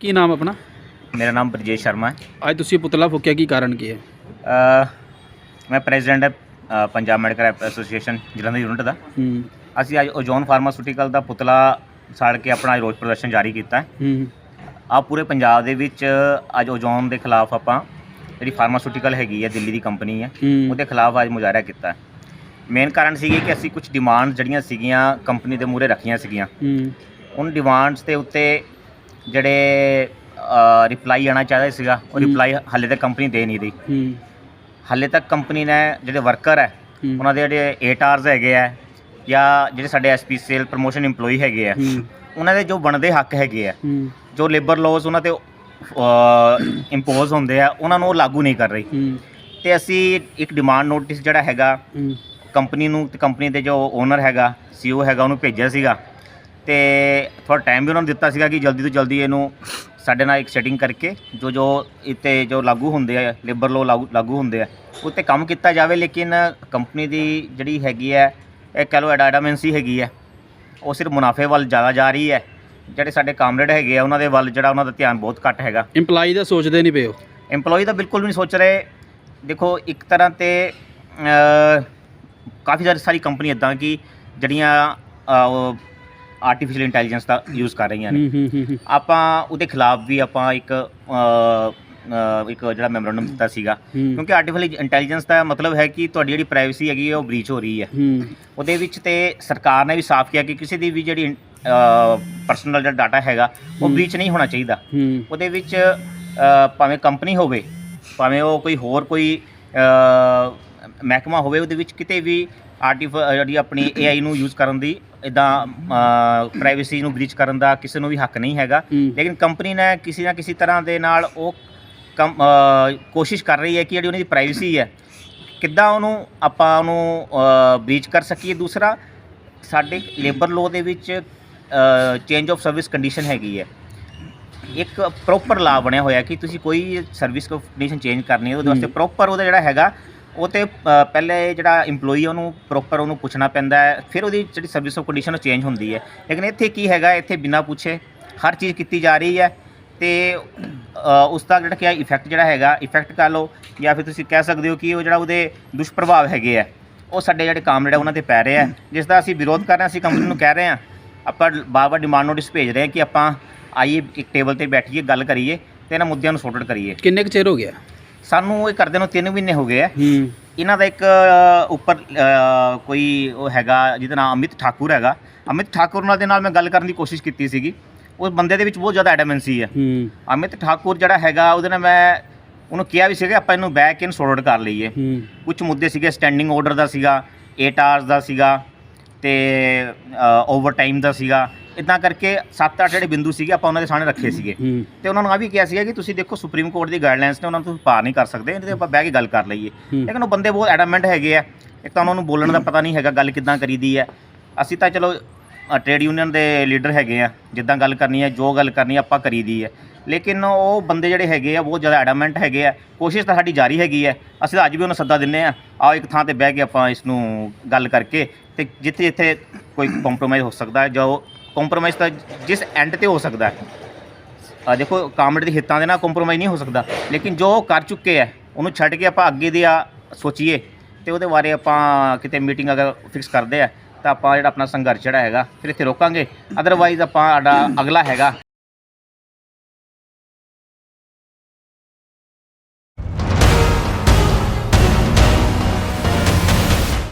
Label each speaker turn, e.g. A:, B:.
A: ਕੀ ਨਾਮ ਆਪਣਾ?
B: ਮੇਰਾ ਨਾਮ ਪ੍ਰਜੇਸ਼ ਸ਼ਰਮਾ ਹੈ।
A: ਅੱਜ ਤੁਸੀਂ ਪੁਤਲਾ ਫੁੱਕਿਆ ਕੀ ਕਾਰਨ ਕੀ ਹੈ?
B: ਮੈਂ ਪ੍ਰੈਜ਼ੀਡੈਂਟ ਹੈ Punjab medical association Jalandhar unit ਦਾ। ਅਸੀਂ ਅੱਜ ਓਜ਼ੋਨ ਫਾਰਮਾਸਿਊਟੀਕਲ ਦਾ ਪੁਤਲਾ ਸਾੜ ਕੇ ਆਪਣਾ ਰੋਸ ਪ੍ਰਦਰਸ਼ਨ ਜਾਰੀ ਕੀਤਾ ਹੈ। ਆ ਪੂਰੇ ਪੰਜਾਬ ਦੇ ਵਿੱਚ ਅੱਜ ਓਜ਼ੋਨ ਦੇ ਖਿਲਾਫ ਆਪਾਂ ਜਿਹੜੀ ਫਾਰਮਾਸਿਊਟੀਕਲ ਹੈਗੀ ਹੈ ਦਿੱਲੀ ਦੀ ਕੰਪਨੀ ਹੈ। ਉਹਦੇ ਖਿਲਾਫ ਅੱਜ ਮੁਜ਼ਾਹਰਾ ਕੀਤਾ ਹੈ। ਮੇਨ ਕਾਰਨ ਸੀਗੀ ਕਿ ਅਸੀਂ ਕੁਝ ਡਿਮਾਂਡਸ ਜਿਹੜੀਆਂ ਸੀਗੀਆਂ ਕੰਪਨੀ ਦੇ ਮੂਹਰੇ ਰੱਖੀਆਂ ਸੀਗੀਆਂ।
A: ਹੂੰ।
B: ਉਨ ਡਿਮਾਂਡਸ ਦੇ ਉੱਤੇ ਜਿਹੜੇ ਰਿਪਲਾਈ ਆਣਾ ਚਾਹੀਦਾ ਸੀਗਾ ਉਹ। ਰਿਪਲਾਈ ਹਾਲੇ ਤੱਕ ਕੰਪਨੀ ਦੇ ਨਹੀਂ ਰਹੀ।
A: ਹੂੰ।
B: ਹਾਲੇ ਤੱਕ ਕੰਪਨੀ ਨੇ ਜਿਹੜੇ ਵਰਕਰ ਹੈ। ਉਹਨਾਂ ਦੇ ਜਿਹੜੇ 8 ਆਰਸ ਹੈਗੇ ਆ ਜਾਂ ਜਿਹੜੇ ਸਾਡੇ ਐਸਪੀ ਸੇਲ ਪ੍ਰੋਮੋਸ਼ਨ EMPLOYE ਹੈਗੇ ਆ ਉਹਨਾਂ ਦੇ ਜੋ ਬਣਦੇ ਹੱਕ ਹੈਗੇ ਆ ਜੋ ਲੇਬਰ ਲਾਜ਼ ਉਹਨਾਂ ਤੇ ਇੰਪੋਜ਼ ਹੁੰਦੇ ਆ ਉਹਨਾਂ ਨੂੰ ਲਾਗੂ ਨਹੀਂ ਕਰ ਰਹੀ। ਤੇ ਅਸੀਂ ਇੱਕ ਡਿਮਾਂਡ ਨੋਟਿਸ ਜਿਹੜਾ ਹੈਗਾ ਕੰਪਨੀ ਨੂੰ ਤੇ ਕੰਪਨੀ ਦੇ ਜੋ ਓਨਰ ਹੈਗਾ ਸੀਓ ਹੈਗਾ ਉਹਨੂੰ ਭੇਜਿਆ ਸੀਗਾ। ਤੇ ਥੋੜਾ ਟਾਈਮ ਵੀ ਉਹਨਾਂ ਨੂੰ ਦਿੱਤਾ ਸੀਗਾ ਕਿ ਜਲਦੀ ਤੋਂ ਜਲਦੀ ਇਹਨੂੰ ਸਾਡੇ ਨਾਲ ਇੱਕ ਸੈਟਿੰਗ ਕਰਕੇ ਜੋ ਜੋ ਇੱਥੇ ਜੋ ਲਾਗੂ ਹੁੰਦੇ ਆ ਲੇਬਰ ਲੋ ਲਾਗੂ ਹੁੰਦੇ ਆ ਉੱਤੇ ਕੰਮ ਕੀਤਾ ਜਾਵੇ। ਲੇਕਿਨ ਕੰਪਨੀ ਦੀ ਜਿਹੜੀ ਹੈਗੀ ਹੈ ਇਹ ਕਹ ਲਓ ਐਡਾਮੈਂਸੀ ਹੈਗੀ ਹੈ ਉਹ ਸਿਰਫ ਮੁਨਾਫੇ ਵੱਲ ਜ਼ਿਆਦਾ ਜਾ ਰਹੀ ਹੈ। ਜਿਹੜੇ ਸਾਡੇ ਕਾਮਰੇਡ ਹੈਗੇ ਆ ਉਹਨਾਂ ਦੇ ਵੱਲ ਜਿਹੜਾ ਉਹਨਾਂ ਦਾ ਧਿਆਨ ਬਹੁਤ ਘੱਟ ਹੈਗਾ।
A: EMPLOYE ਦਾ ਸੋਚਦੇ ਨਹੀਂ ਪਏ ਹੋ
B: EMPLOYE ਤਾਂ ਬਿਲਕੁਲ ਵੀ ਨਹੀਂ ਸੋਚ ਰਹੇ। ਦੇਖੋ ਇੱਕ ਤਰ੍ਹਾਂ ਤੇ ਕਾਫੀ ਸਾਰੀ ਸਾਰੀ ਕੰਪਨੀ ਇਦਾਂ ਕਿ ਜਿਹੜੀਆਂ ਆਰਟੀਫੀਸ਼ੀਅਲ ਇੰਟੈਲੀਜੈਂਸ ਦਾ ਯੂਜ਼ ਕਰ ਰਹੀਆਂ ਨੇ। ਆਪਾਂ ਉਹਦੇ ਖਿਲਾਫ ਵੀ ਆਪਾਂ ਇੱਕ ਇੱਕ ਜਿਹੜਾ ਮੈਮੋਰੰਡਮ ਦਿੱਤਾ ਸੀਗਾ। ਕਿਉਂਕਿ ਆਰਟੀਫੀਸ਼ੀਅਲ ਇੰਟੈਲੀਜੈਂਸ ਦਾ ਮਤਲਬ ਹੈ ਕਿ ਤੁਹਾਡੀ ਜਿਹੜੀ ਪ੍ਰਾਈਵੇਸੀ ਹੈਗੀ ਉਹ ਬ੍ਰੀਚ ਹੋ ਰਹੀ ਹੈ। ਉਹਦੇ ਵਿੱਚ ਤੇ ਸਰਕਾਰ ਨੇ ਵੀ ਸਾਫ਼ ਕਿਹਾ ਕਿ ਕਿਸੇ ਦੀ ਵੀ ਜਿਹੜੀ ਪਰਸਨਲ ਜਿਹੜਾ ਡਾਟਾ ਹੈਗਾ ਉਹ। ਬ੍ਰੀਚ ਨਹੀਂ ਹੋਣਾ ਚਾਹੀਦਾ। ਉਹਦੇ ਵਿੱਚ ਭਾਵੇਂ ਕੰਪਨੀ ਹੋਵੇ ਭਾਵੇਂ ਉਹ ਕੋਈ ਹੋਰ ਕੋਈ ਮਹਿਕਮਾ ਹੋਵੇ ਉਹਦੇ ਵਿੱਚ ਕਿਤੇ ਵੀ ਆਰਟੀਫ ਜਿਹੜੀ ਆਪਣੀ AI ਨੂੰ ਯੂਜ਼ ਕਰਨ ਦੀ ਇਦਾਂ ਪ੍ਰਾਈਵੇਸੀ ਨੂੰ ਬ੍ਰੀਚ ਕਰਨ ਦਾ ਕਿਸੇ ਨੂੰ ਵੀ ਹੱਕ ਨਹੀਂ ਹੈਗਾ। ਲੇਕਿਨ ਕੰਪਨੀ ਨੇ ਕਿਸੇ ਨਾ ਕਿਸੇ ਤਰ੍ਹਾਂ ਦੇ ਨਾਲ ਉਹ ਕੋਸ਼ਿਸ਼ ਕਰ ਰਹੀ ਹੈ ਕਿ ਜਿਹੜੀ ਉਹਨਾਂ ਦੀ ਪ੍ਰਾਈਵੇਸੀ ਹੈ ਕਿੱਦਾਂ ਉਹਨੂੰ ਆਪਾਂ ਉਹਨੂੰ ਬ੍ਰੀਚ ਕਰ ਸਕੀਏ। ਦੂਸਰਾ ਸਾਡੇ ਲੇਬਰ ਲੋ ਦੇ ਵਿੱਚ ਚੇਂਜ ਆਫ ਸਰਵਿਸ ਕੰਡੀਸ਼ਨ ਹੈਗੀ ਹੈ। ਇੱਕ ਪ੍ਰੋਪਰ ਲਾ ਬਣਿਆ ਹੋਇਆ ਕਿ ਤੁਸੀਂ ਕੋਈ ਸਰਵਿਸ ਕੰਡੀਸ਼ਨ ਚੇਂਜ ਕਰਨੀ ਹੈ ਉਹਦੇ ਵਾਸਤੇ। ਪ੍ਰੋਪਰ ਉਹਦਾ ਜਿਹੜਾ ਹੈਗਾ ਉਹ ਤੇ ਅ, ਪਹਿਲੇ ਜਿਹੜਾ EMPLOYE ਉਹਨੂੰ ਪ੍ਰੋਪਰ ਉਹਨੂੰ ਪੁੱਛਣਾ ਪੈਂਦਾ ਹੈ ਫਿਰ ਉਹਦੀ ਜਿਹੜੀ ਸਰਵਿਸ ਆਫ ਕੰਡੀਸ਼ਨ ਉਹ ਚੇਂਜ ਹੁੰਦੀ ਹੈ। ਲੇਕਿਨ ਇੱਥੇ ਕੀ ਹੈਗਾ ਇੱਥੇ ਬਿਨਾਂ ਪੁੱਛੇ ਹਰ ਚੀਜ਼ ਕੀਤੀ ਜਾ ਰਹੀ ਹੈ ਤੇ ਅ, ਉਸ ਦਾ ਜਿਹੜਾ ਕਿ ਇਫੈਕਟ ਜਿਹੜਾ ਹੈਗਾ ਇਫੈਕਟ ਕਹ ਲਓ ਜਾਂ ਫਿਰ ਤੁਸੀਂ ਕਹਿ ਸਕਦੇ ਹੋ ਕਿ ਉਹ ਜਿਹੜਾ ਉਹਦੇ ਦੁਸ਼ਪ੍ਰਭਾਵ ਹੈਗੇ ਆ ਉਹ ਸਾਡੇ ਜਿਹੜੇ ਕੰਮ ਆ ਉਹਨਾਂ ਤੇ ਪੈ ਰਿਹਾ ਆ ਜਿਸ ਦਾ ਅਸੀਂ ਵਿਰੋਧ ਕਰ ਰਹੇ ਹਾਂ ਅਸੀਂ ਕੰਪਨੀ ਨੂੰ ਕਹਿ ਰਹੇ ਹਾਂ ਆਪਾਂ ਬਾਰ-ਬਾਰ ਡਿਮਾਂਡ ਨੋਟਿਸ ਭੇਜ ਰਹੇ ਹਾਂ ਕਿ ਆਪਾਂ ਆਈਏ ਇੱਕ ਟੇਬਲ ਤੇ ਬੈਠੀਏ ਗੱਲ ਕਰੀਏ ਤੇ ਇਹਨਾਂ ਮੁੱਦਿਆਂ ਨੂੰ ਸੌਰਟ ਕਰੀਏ।
A: ਕਿੰਨੇ ਕੁ ਚਿਰ ਹੋ ਗਿਆ?
B: ਸਾਨੂੰ ਇਹ ਕਰਦੇ ਨੂੰ 3 ਮਹੀਨੇ ਹੋ ਗਏ ਆ।
A: ਹੂੰ।
B: ਇਹਨਾਂ ਦਾ ਇੱਕ ਅ, ਉੱਪਰ ਅ, ਕੋਈ ਉਹ ਹੈਗਾ ਜਿਹਦਾ ਨਾਮ ਅਮਿਤ ਠਾਕੁਰ ਹੈਗਾ। ਅਮਿਤ ਠਾਕੁਰ ਨਾਲ ਦੇ ਨਾਲ ਮੈਂ ਗੱਲ ਕਰਨ ਦੀ ਕੋਸ਼ਿਸ਼ ਕੀਤੀ ਸੀਗੀ। ਉਸ ਬੰਦੇ ਦੇ ਵਿੱਚ ਬਹੁਤ ਜ਼ਿਆਦਾ ਐਡਮੈਂਸੀ ਹੈ
A: ਹੂੰ।
B: ਅਮਿਤ ਠਾਕੁਰ ਜਿਹੜਾ ਹੈਗਾ ਉਹਦੇ ਨਾਲ ਮੈਂ ਉਹਨੂੰ ਕਿਹਾ ਵੀ ਸੀਗਾ ਆਪਾਂ ਇਹਨੂੰ ਬੈਕ ਇਨ ਸੌਰਟ ਕਰ ਲਈਏ।
A: ਹੂੰ।
B: ਕੁਝ ਮੁੱਦੇ ਸੀਗੇ ਸਟੈਂਡਿੰਗ ਆਰਡਰ ਦਾ ਸੀਗਾ 8 ਆਵਰਸ ਦਾ ਸੀਗਾ। ਤੇ ਓਵਰ ਟਾਈਮ ਦਾ ਸੀਗਾ। ਇਦਾਂ ਕਰਕੇ 7-8 ਜਿਹੜੇ ਬਿੰਦੂ ਸੀਗੇ ਆਪਾਂ ਉਹਨਾਂ ਦੇ ਸਾਹਮਣੇ ਰੱਖੇ ਸੀਗੇ। ਤੇ ਉਹਨਾਂ ਨੂੰ ਆ ਵੀ ਕਿਹਾ ਸੀਗਾ ਕਿ ਤੁਸੀਂ ਦੇਖੋ ਸੁਪਰੀਮ ਕੋਰਟ ਦੀ ਗਾਈਡਲਾਈਨਸ ਨੇ ਉਹਨਾਂ ਨੂੰ ਤੁਸੀਂ ਪਾਰ ਨਹੀਂ ਕਰ ਸਕਦੇ ਇਹਦੇ ਤੇ ਆਪਾਂ ਬਹਿ ਕੇ ਗੱਲ ਕਰ ਲਈਏ। ਲੇਕਿਨ ਉਹ ਬੰਦੇ ਬਹੁਤ ਐਡਮੈਂਟ ਹੈਗੇ ਆ। ਇੱਕ ਤਾਂ ਉਹਨਾਂ ਨੂੰ ਬੋਲਣ ਦਾ ਪਤਾ ਨਹੀਂ ਹੈਗਾ ਗੱਲ ਕਿੱਦਾਂ ਕਰੀਦੀ ਹੈ। ਅਸੀਂ ਤਾਂ ਚਲੋ ਟ੍ਰੇਡ ਯੂਨੀਅਨ ਦੇ ਲੀਡਰ ਹੈਗੇ ਆ। ਜਿੱਦਾਂ ਗੱਲ ਕਰਨੀ ਹੈ ਜੋ ਗੱਲ ਕਰਨੀ ਆਪਾਂ ਕਰੀਦੀ ਹੈ। ਲੇਕਿਨ ਉਹ ਬੰਦੇ ਜਿਹੜੇ ਹੈਗੇ ਆ, ਬਹੁਤ ਜ਼ਿਆਦਾ ਐਡਾਮੈਂਟ ਹੈਗੇ ਆ। ਕੋਸ਼ਿਸ਼ ਤਾਂ ਸਾਡੀ ਜਾਰੀ ਹੈਗੀ ਹੈ ਅਸੀਂ ਤਾਂ ਅੱਜ ਵੀ ਉਹਨੂੰ ਸੱਦਾ ਦਿੰਨੇ ਆ। ਆਓ ਇੱਕ ਥਾਂ ਤੇ ਬਹਿ ਕੇ ਆਪਾਂ ਇਸ ਨੂੰ ਗੱਲ ਕਰਕੇ ਤੇ ਜਿੱਥੇ ਜਿੱਥੇ ਕੋਈ ਕੰਪਰੋਮਾਈਜ਼ ਹੋ ਸਕਦਾ ਹੈ ਜੋ ਕੰਪਰੋਮਾਈਜ਼ ਤਾਂ ਜਿਸ ਐਂਡ ਤੇ ਹੋ ਸਕਦਾ ਹੈ। ਆ ਦੇਖੋ, ਕਾਮਰੇਡ ਦੇ ਹਿੱਤਾਂ ਦੇ ਨਾਲ ਕੰਪਰੋਮਾਈਜ਼ ਨਹੀਂ ਹੋ ਸਕਦਾ। ਲੇਕਿਨ ਜੋ ਉਹ ਕਰ ਚੁੱਕੇ ਆ, ਉਹਨੂੰ ਛੱਡ ਕੇ ਆਪਾਂ ਅੱਗੇ ਦੇ ਆ ਸੋਚੀਏ ਤੇ ਉਹਦੇ ਬਾਰੇ ਆਪਾਂ ਕਿਤੇ ਮੀਟਿੰਗ ਅਗਰ ਫਿਕਸ ਕਰਦੇ ਆ, ਤਾਂ ਆਪਾਂ ਜਿਹੜਾ ਆਪਣਾ ਸੰਘਰਸ਼ ਜਿਹੜਾ ਹੈਗਾ, ਫਿਰ ਇੱਥੇ ਰੋਕਾਂਗੇ। ਅਦਰਵਾਈਜ਼ ਆਪਾਂ ਸਾਡਾ ਅਗਲਾ ਹੈਗਾ।